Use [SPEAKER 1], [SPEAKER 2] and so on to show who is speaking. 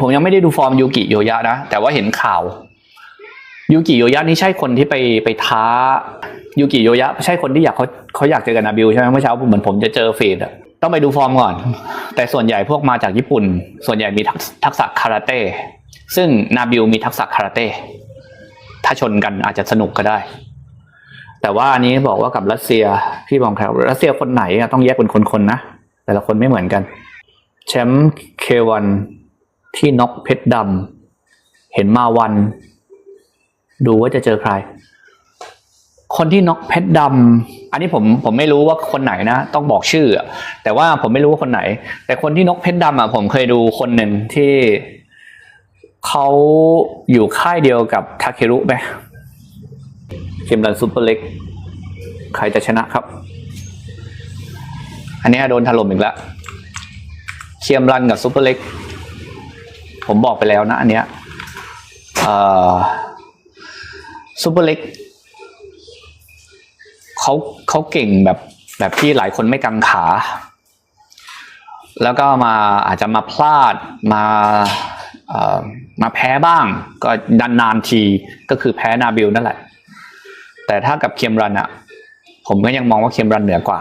[SPEAKER 1] ผมยังไม่ได้ดูฟอร์มยูกิโยยะนะ แต่ว่าเห็นข่าวยูกิโยยะนี่ใช่คนที่ไปไปท้ายูกิโยยะ ใช่คนที่อยากเขาเขาอยากเจอกับนาบิลใช่ไหมเมื่อเช้าเหมือนผมจะเจอเฟดอะต้องไปดูฟอร์มก่อน แต่ส่วนใหญ่พวกมาจากญี่ปุ่น ส่วนใหญ่มีทักษทักษะคาราเต้ซึ่งนาบิลมีทักษะคาราเต้ถ้าชนกันอาจจะสนุกก็ได้ แต่ว่าอันนี้บอกว่ากับรัสเซียพี่บองครับรัสเซียคนไหนต้องแยกเป็นคนๆนะแต่ละคนไม่เหมือนกันแชมป์เควัน ที่น็อกเพชรดำเห็นมาวัน ดูว่าจะเจอใคร คนที่น็อกเพชรดำอันนี้ผมผมไม่รู้ว่าคนไหนนะ ต้องบอกชื่ออะแต่ว่าผมไม่รู้ว่าคนไหน แต่คนที่น็อกเพชรดำอะผมเคยดูคนหนึ่งที่เขาอยู่ค่ายเดียวกับทาเครุไหมเกมรันซูเปอร์เล็ก ใครจะชนะครับ อันนี้โดนถล่มอีกแล้วเคียมรันกับซูเปอร์เล็ก ผมบอกไปแล้วนะ อันเนี้ยซูเปอร์เล็กเขาเขาเก่งแบบแบบที่หลายคนไม่กังขา แล้วก็มาอาจจะมาพลาดมาเอ่อมาแพ้บ้าง ก็ดันนานทีก็คือแพ้นาบิลนั่นแหละ แต่ถ้ากับเคียมรันอะผมก็ยังมองว่าเคียมรันเหนือกว่า